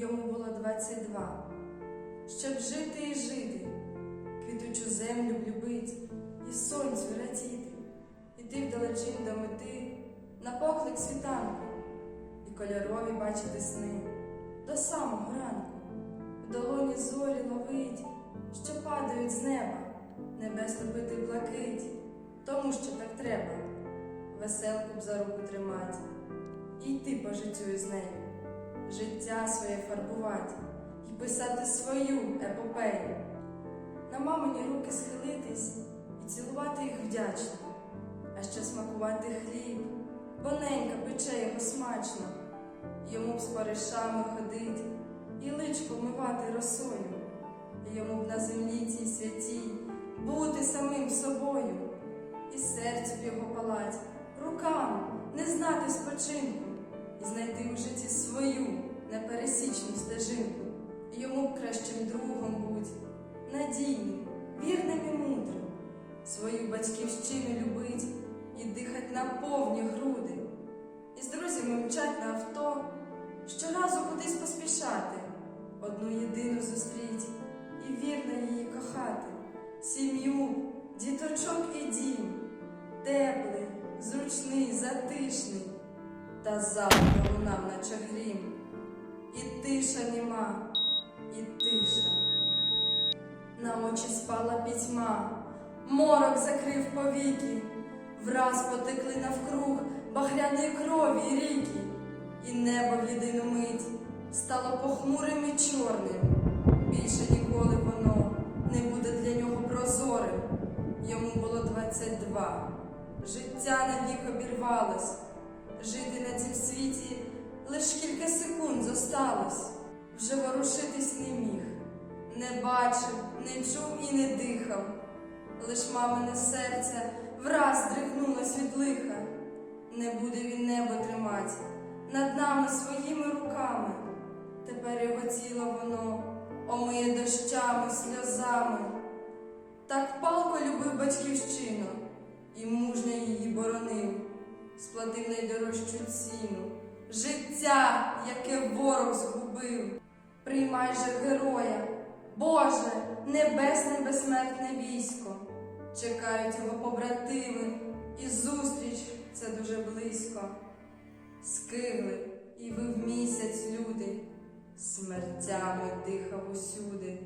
йому було 22. Щоб жити і жити, квітучу землю любить, і сонцю радіти, іти вдалечінь до мети, на поклик світанку, і кольорові бачити сни до самого ранку. В долоні зорі ловить, що падають з неба, небес топити блакить, тому що так треба, веселку б за руку тримати, і йти по життю із нею, життя своє фарбувати і писати свою епопею. На мамині руки схилитись і цілувати їх вдячно, а ще смакувати хліб, бо ненька пече його смачно, йому б з паришами ходить і личко вмивати росою, йому б на землі цій святій бути самим собою, і серцю його палать, рукам не знати спочинку, і знайти у житті свою непересічну стежинку, йому б кращим другом будь, надійним, вірним і мудрим, свою батьківщину любить і дихать на повні груди, і з друзями мчать на авто, щоразу кудись поспішати, одну єдину зустріть і вірно її кохати, сім'ю, діточок і дім, теплий, зручний, затишний, та завтра лунав, наче грім, і тиша нема, і тиша. На очі спала пітьма, морок закрив повіки, враз потекли навкруг багряної крові і ріки, і небо в єдину мить стало похмурим і чорним. Більше ніколи воно не буде для нього прозорим. Йому було 22. Життя навік обірвалось. Лиш кілька секунд зосталось. Вже ворушитись не міг, не бачив, не чув і не дихав. Лиш мамине серце враз здригнулось від лиха. Не буде він небо тримать над нами своїми руками. Тепер його тіло воно омиє дощами, сльозами. Так палко любив батьківщину і мужньо її боронив, сплатив найдорожчу ціну, життя, яке ворог згубив. Приймай же героя, Боже, небесне безсмертне військо. Чекають його побратими, і зустріч це дуже близько. Скигли і ви в місяць люди, смертями дихав усюди.